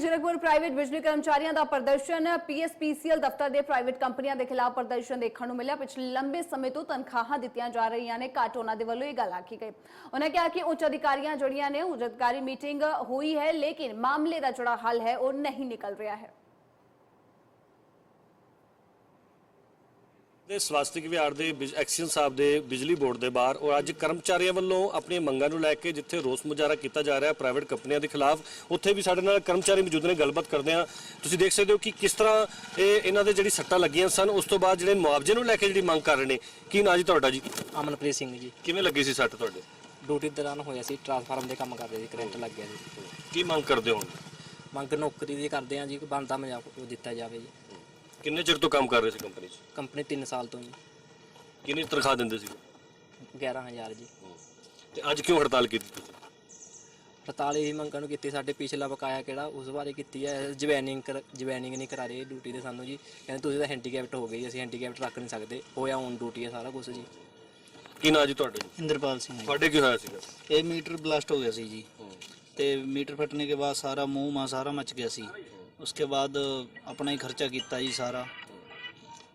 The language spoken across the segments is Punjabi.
ਜਰਗਪੁਰ ਪ੍ਰਾਈਵੇਟ ਬਿਜਲੀ ਕਰਮਚਾਰੀਆਂ ਦਾ ਪ੍ਰਦਰਸ਼ਨ ਪੀਐਸਪੀਸੀਐਲ ਦਫ਼ਤਰ ਦੇ ਪ੍ਰਾਈਵੇਟ ਕੰਪਨੀਆਂ ਦੇ ਖਿਲਾਫ ਪ੍ਰਦਰਸ਼ਨ ਦੇਖਣ ਨੂੰ ਮਿਲਿਆ। ਪਿਛਲੇ ਲੰਬੇ ਸਮੇਂ ਤੋਂ ਤਨਖਾਹਾਂ ਦਿੱਤੀਆਂ ਜਾ ਰਹੀਆਂ ਨੇ, ਘੱਟ ਉਹਨਾਂ ਦੇ ਵੱਲੋਂ ਇਹ ਗੱਲ ਆਖੀ ਗਈ। ਉਹਨਾਂ ਕਿਹਾ ਕਿ ਉੱਚ ਅਧਿਕਾਰੀਆਂ ਜਿਹੜੀਆਂ ਨੇ, ਉੱਚ ਅਧਿਕਾਰੀ ਮੀਟਿੰਗ ਹੋਈ ਹੈ, ਲੇਕਿਨ ਮਾਮਲੇ ਦਾ ਜਿਹੜਾ ਹੱਲ ਹੈ, ਉਹ ਨਹੀਂ ਨਿਕਲ ਰਿਹਾ ਹੈ। ਦੇ ਸਵਾਸਤਿਕ ਵਿਹਾਰ ਦੇ ਐਕਸੀਅਨ ਸਾਹਿਬ ਦੇ ਬਿਜਲੀ ਬੋਰਡ ਦੇ ਬਾਹਰ ਔਰ ਅੱਜ ਕਰਮਚਾਰੀਆਂ ਵੱਲੋਂ ਆਪਣੀਆਂ ਮੰਗਾਂ ਨੂੰ ਲੈ ਕੇ ਜਿੱਥੇ ਰੋਸ ਮੁਜ਼ਾਹਰਾ ਕੀਤਾ ਜਾ ਰਿਹਾ ਪ੍ਰਾਈਵੇਟ ਕੰਪਨੀਆਂ ਦੇ ਖਿਲਾਫ ਉੱਥੇ ਵੀ ਸਾਡੇ ਨਾਲ ਕਰਮਚਾਰੀ ਮੌਜੂਦ ਨੇ ਗੱਲਬਾਤ ਕਰਦੇ ਆ ਤੁਸੀਂ ਦੇਖ ਸਕਦੇ ਹੋ ਕਿ ਕਿਸ ਤਰ੍ਹਾਂ ਇਹ ਇਹਨਾਂ ਦੇ ਜਿਹੜੀ ਸੱਟਾਂ ਲੱਗੀਆਂ ਸਨ ਉਸ ਤੋਂ ਬਾਅਦ ਜਿਹੜੇ ਮੁਆਵਜ਼ੇ ਨੂੰ ਲੈ ਕੇ ਜਿਹੜੀ ਮੰਗ ਕਰ ਰਹੇ ਨੇ ਕੀ ਨਾਂ ਜੀ ਤੁਹਾਡਾ ਜੀ? ਅਮਨਪ੍ਰੀਤ ਸਿੰਘ ਜੀ। ਕਿਵੇਂ ਲੱਗੀ ਸੀ ਸੱਟ ਤੁਹਾਡੇ? ਡਿਊਟੀ ਦੌਰਾਨ ਹੋਇਆ ਸੀ ਟਰਾਂਸਫਾਰਮ ਦੇ ਕੰਮ ਕਰਦੇ ਸੀ ਕਰੰਟ ਲੱਗ ਗਿਆ ਜੀ ਕੀ ਮੰਗ ਕਰਦੇ ਹੋ? ਮੰਗ ਨੌਕਰੀ ਦੀ ਕਰਦੇ ਆ ਜੀ ਕੋਈ ਬਣਦਾ ਮਜ਼ਾਕ ਦਿੱਤਾ ਜਾਵੇ ਜੀ। ਕਿੰਨੇ ਚਿਰ ਤੋਂ ਕੰਮ ਕਰ ਰਹੇ ਸੀ ਕੰਪਨੀ 'ਚ ਕੰਪਨੀ 3 ਸਾਲ ਤੋਂ ਜੀ ਕਿੰਨੀ ਤਨਖਾਹ ਦਿੰਦੇ ਸੀ 11000 ਜੀ ਤੇ ਅੱਜ ਕਿਉਂ ਹੜਤਾਲ ਕੀਤੀ ਤੁਸੀਂ 48 ਹੀ ਮੰਗਾਂ ਨੂੰ ਕੀਤੀ ਸਾਡੇ ਪਿਛਲਾ ਬਕਾਇਆ ਕਿਹੜਾ ਉਸ ਬਾਰੇ ਕੀਤੀ ਹੈ ਜਵੈਨਿੰਗ ਜਵੈਨਿੰਗ ਨਹੀਂ ਕਰਾ ਰਹੇ ਡਿਊਟੀ ਦੇ ਸਾਨੂੰ ਜੀ ਕਹਿੰਦੇ ਤੁਸੀਂ ਤਾਂ ਹੈਂਡੀਕੈਪਟ ਹੋ ਗਏ ਜੀ, ਅਸੀਂ ਹੈਂਡੀਕੈਪਟ ਰੱਖ ਨਹੀਂ ਸਕਦੇ ਹੋਇਆ ਔਨ ਡਿਊਟੀ ਹੈ ਸਾਰਾ ਕੁਝ ਜੀ ਕੀ ਨਾਂ ਜੀ ਤੁਹਾਡੇ इंद्रपाल सिंह जी। ਤੁਹਾਡੇ ਕੀ ਹੋਇਆ ਸੀਗਾ ये मीटर ब्लास्ट हो गया सी जी ਤੇ ਮੀਟਰ ਫਟਣੇ ਕੇ ਬਾਅਦ ਸਾਰਾ ਮੂੰਹ ਮਾ ਸਾਰਾ ਮਚ ਗਿਆ ਸੀ ਉਸਕੇ ਬਾਅਦ ਆਪਣਾ ਹੀ ਖਰਚਾ ਕੀਤਾ ਜੀ ਸਾਰਾ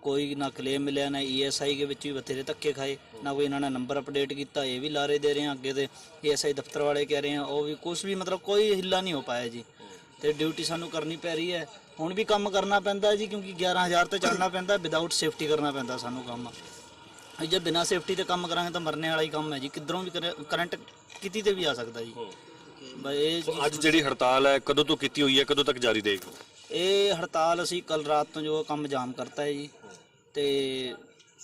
ਕੋਈ ਨਾ ਕਲੇਮ ਮਿਲਿਆ ਨਾ ਈਐਸਆਈ ਦੇ ਵਿੱਚ ਵੀ ਬਥੇਰੇ ਧੱਕੇ ਖਾਏ ਨਾ ਕੋਈ ਇਹਨਾਂ ਨੇ ਨੰਬਰ ਅਪਡੇਟ ਕੀਤਾ ਇਹ ਵੀ ਲਾਰੇ ਦੇ ਰਹੇ ਆ ਅੱਗੇ ਤੇ ਈਐਸਆਈ ਦਫ਼ਤਰ ਵਾਲੇ ਕਹਿ ਰਹੇ ਆ ਉਹ ਵੀ ਕੁਝ ਵੀ ਮਤਲਬ ਕੋਈ ਹਿੱਲਾ ਨਹੀਂ ਹੋ ਪਾਇਆ ਜੀ ਤੇ ਡਿਊਟੀ ਸਾਨੂੰ ਕਰਨੀ ਪੈ ਰਹੀ ਹੈ ਹੁਣ ਵੀ ਕੰਮ ਕਰਨਾ ਪੈਂਦਾ ਜੀ ਕਿਉਂਕਿ 11000 ਤੇ ਚੜਨਾ ਪੈਂਦਾ ਵਿਦਆਊਟ ਸੇਫਟੀ ਕਰਨਾ ਪੈਂਦਾ ਸਾਨੂੰ ਕੰਮ ਜੇ ਬਿਨਾਂ ਸੇਫਟੀ ਤੇ ਕੰਮ ਕਰਾਂਗੇ ਤਾਂ ਮਰਨੇ ਵਾਲਾ ਹੀ ਕੰਮ ਹੈ ਜੀ ਕਿੱਧਰੋਂ ਵੀ ਕਰੰਟ ਕਿਤੇ ਤੇ ਵੀ ਆ ਸਕਦਾ ਜੀ ਬਈ ਇਹ ਸੋ ਅੱਜ ਜਿਹੜੀ ਹੜਤਾਲ ਹੈ ਕਦੋਂ ਤੋਂ ਕੀਤੀ ਹੋਈ ਹੈ ਕਦੋਂ ਤੱਕ ਜਾਰੀ ਰਹੇਗੀ? ਇਹ ਹੜਤਾਲ ਅਸੀਂ ਕੱਲ ਰਾਤ ਤੋਂ ਜੋ ਕੰਮ ਜਾਮ ਕਰਤਾ ਹੈ ਜੀ। ਤੇ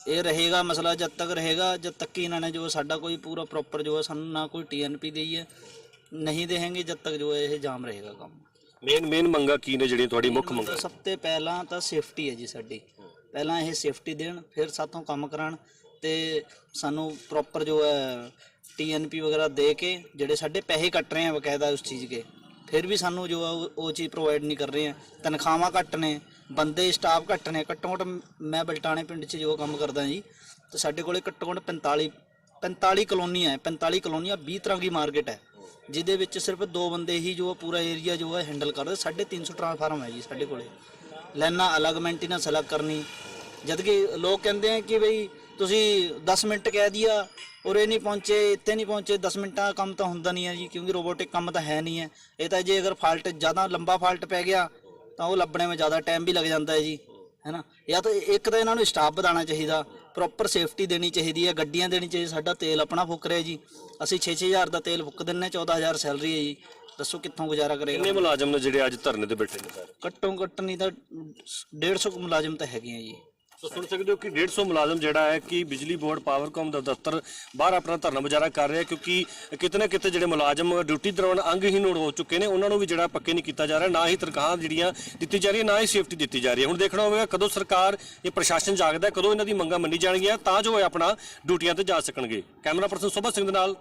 ਇਹ ਰਹੇਗਾ ਮਸਲਾ ਜਦ ਤੱਕ ਰਹੇਗਾ ਜਦ ਤੱਕ ਕਿ ਇਹਨਾਂ ਨੇ ਜੋ ਸਾਡਾ ਕੋਈ ਪੂਰਾ ਪ੍ਰੋਪਰ ਜੋ ਹੈ ਸਾਨੂੰ ਨਾ ਕੋਈ ਟੀਐਨਪੀ ਦੇਈ ਹੈ ਨਹੀਂ ਦੇਣਗੇ ਜਦ ਤੱਕ ਜੋ ਹੈ ਇਹ ਜਾਮ ਰਹੇਗਾ ਕੰਮ। ਮੇਨ ਮੇਨ ਮੰਗਾ ਕੀ ਨੇ ਜਿਹੜੀਆਂ ਤੁਹਾਡੀ ਮੁੱਖ ਮੰਗਾਂ? ਸਭ ਤੋਂ ਪਹਿਲਾਂ ਤਾਂ ਸੇਫਟੀ ਹੈ ਜੀ ਸਾਡੀ। ਪਹਿਲਾਂ ਇਹ ਸੇਫਟੀ ਦੇਣ ਫਿਰ ਸਾਥੋਂ ਕੰਮ ਕਰਾਉਣ ਤੇ ਸਾਨੂੰ ਪ੍ਰੋਪਰ ਜੋ ਹੈ ਟੀਐਨਪੀ ਵਗੈਰਾ ਦੇ ਕੇ ਜਿਹੜੇ ਸਾਡੇ ਪੈਸੇ ਕੱਟ ਰਹੇ ਆ ਬਕਾਇਦਾ ਉਸ ਚੀਜ਼ ਕੇ, ਫਿਰ ਵੀ ਸਾਨੂੰ ਜੋ ਆ ਉਹ ਚੀਜ਼ ਪ੍ਰੋਵਾਈਡ ਨਹੀਂ ਕਰ ਰਹੇ ਆ। ਤਨਖਾਹਾਂ ਘੱਟ ਨੇ, ਬੰਦੇ ਸਟਾਫ ਘੱਟ ਨੇ, ਘੱਟੋ ਘੱਟ ਮੈਂ ਬਲਟਾਣੇ ਪਿੰਡ 'ਚ ਜੋ ਕੰਮ ਕਰਦਾ ਜੀ, ਤੇ ਸਾਡੇ ਕੋਲੇ ਘੱਟੋ ਘੱਟ 45 45 ਕਲੋਨੀਆਂ ਹੈ 45 ਕਲੋਨੀਆਂ 20 ਤਰ੍ਹਾਂ ਦੀ ਮਾਰਕੀਟ ਹੈ, ਜਿਹਦੇ ਵਿੱਚ ਸਿਰਫ ਦੋ ਬੰਦੇ ਹੀ ਜੋ ਪੂਰਾ ਏਰੀਆ ਜੋ ਹੈ ਹੈਂਡਲ ਕਰਦੇ 350 ਟ੍ਰਾਂਸਫਾਰਮ ਹੈ ਜੀ ਸਾਡੇ ਕੋਲੇ। ਲਾਈਨਾਂ ਅਲੱਗ ਮੇਨਟੇਨੈਂਸ ਅਲੱਗ ਕਰਨੀ ਜਦ ਕਿ ਲੋਕ ਕਹਿੰਦੇ ਆ ਕਿ ਬਈ ਤੁਸੀਂ 10 ਮਿੰਟ ਕਹਿ ਦਿਆ ਔਰ ਇਹ ਨਹੀਂ ਪਹੁੰਚੇ ਇੱਥੇ ਨਹੀਂ ਪਹੁੰਚੇ 10 ਮਿੰਟਾਂ ਦਾ ਕੰਮ ਤਾਂ ਹੁੰਦਾ ਨਹੀਂ ਹੈ ਜੀ ਕਿਉਂਕਿ ਰੋਬੋਟਿਕ ਕੰਮ ਤਾਂ ਹੈ ਨਹੀਂ ਹੈ ਇਹ ਤਾਂ ਜੇ ਅਗਰ ਫਾਲਟ ਜ਼ਿਆਦਾ ਲੰਬਾ ਫਾਲਟ ਪੈ ਗਿਆ ਤਾਂ ਉਹ ਲੱਭਣੇ ਵਿੱਚ ਜ਼ਿਆਦਾ ਟਾਈਮ ਵੀ ਲੱਗ ਜਾਂਦਾ ਹੈ ਜੀ ਹੈਨਾ ਜਾਂ ਤਾਂ ਇੱਕ ਤਾਂ ਇਹਨਾਂ ਨੂੰ ਸਟਾਫ ਵਧਾਉਣਾ ਚਾਹੀਦਾ ਪ੍ਰੋਪਰ ਸੇਫਟੀ ਦੇਣੀ ਚਾਹੀਦੀ ਹੈ ਗੱਡੀਆਂ ਦੇਣੀ ਚਾਹੀਦੀ ਸਾਡਾ ਤੇਲ ਆਪਣਾ ਫੁੱਕ ਰਿਹਾ ਜੀ। ਅਸੀਂ 6-6000 ਦਾ ਤੇਲ ਫੁੱਕ ਦਿੰਨੇ 14000 ਸੈਲਰੀ ਹੈ ਜੀ। ਦੱਸੋ ਕਿੱਥੋਂ ਗੁਜ਼ਾਰਾ ਕਰੇਗਾ? ਕਿੰਨੇ ਮੁਲਾਜ਼ਮ ਨੇ ਜਿਹੜੇ ਅੱਜ ਧਰਨੇ ਤੇ ਬੈਠੇ ਨੇ ਸਾਰੇ? ਘੱਟੋ ਘੱਟ ਨਹੀਂ ਤਾਂ 150 ਕੁ ਮੁਲਾਜ਼ਮ ਤਾਂ ਹੈਗੇ ਆ ਜੀ। ਸੋ ਸੁਣ ਸਕਦੇ ਹੋ ਕਿ 150 ਮੁਲਾਜ਼ਮ ਜਿਹੜਾ ਹੈ ਕਿ ਬਿਜਲੀ ਬੋਰਡ ਪਾਵਰਕਾਮ ਦਾ ਦਫ਼ਤਰ ਬਾਹਰ ਆਪਣਾ ਧਰਨਾ ਮੁਜ਼ਾਹਰਾ ਕਰ ਰਿਹਾ ਕਿਉਂਕਿ ਕਿਤੇ ਨਾ ਕਿਤੇ ਜਿਹੜੇ ਮੁਲਾਜ਼ਮ ਡਿਊਟੀ ਦੌਰਾਨ ਅੰਗਹੀਨ ਹੋ ਚੁੱਕੇ ਨੇ, ਉਹਨਾਂ ਨੂੰ ਵੀ ਜਿਹੜਾ ਪੱਕੇ ਨਹੀਂ ਕੀਤਾ ਜਾ ਰਿਹਾ, ਨਾ ਹੀ ਤਨਖਾਹਾਂ ਜਿਹੜੀਆਂ ਦਿੱਤੀ ਜਾ ਰਹੀਆਂ, ਨਾ ਹੀ ਸੇਫਟੀ ਦਿੱਤੀ ਜਾ ਰਹੀ ਹੈ। ਹੁਣ ਦੇਖਣਾ ਹੋਵੇਗਾ ਕਦੋਂ ਸਰਕਾਰ ਇਹ ਪ੍ਰਸ਼ਾਸਨ ਜਾਗਦਾ ਕਦੋਂ ਇਹਨਾਂ ਦੀ ਮੰਗਾਂ ਮੰਨੀ ਜਾਣਗੀਆਂ, ਤਾਂ ਜੋ ਇਹ ਆਪਣਾ ਡਿਊਟੀਆਂ ਤੇ ਜਾ ਸਕਣਗੇ। ਕੈਮਰਾ ਪਰਸਨ ਸੁਭਾ ਸਿੰਘ ਦੇ ਨਾਲ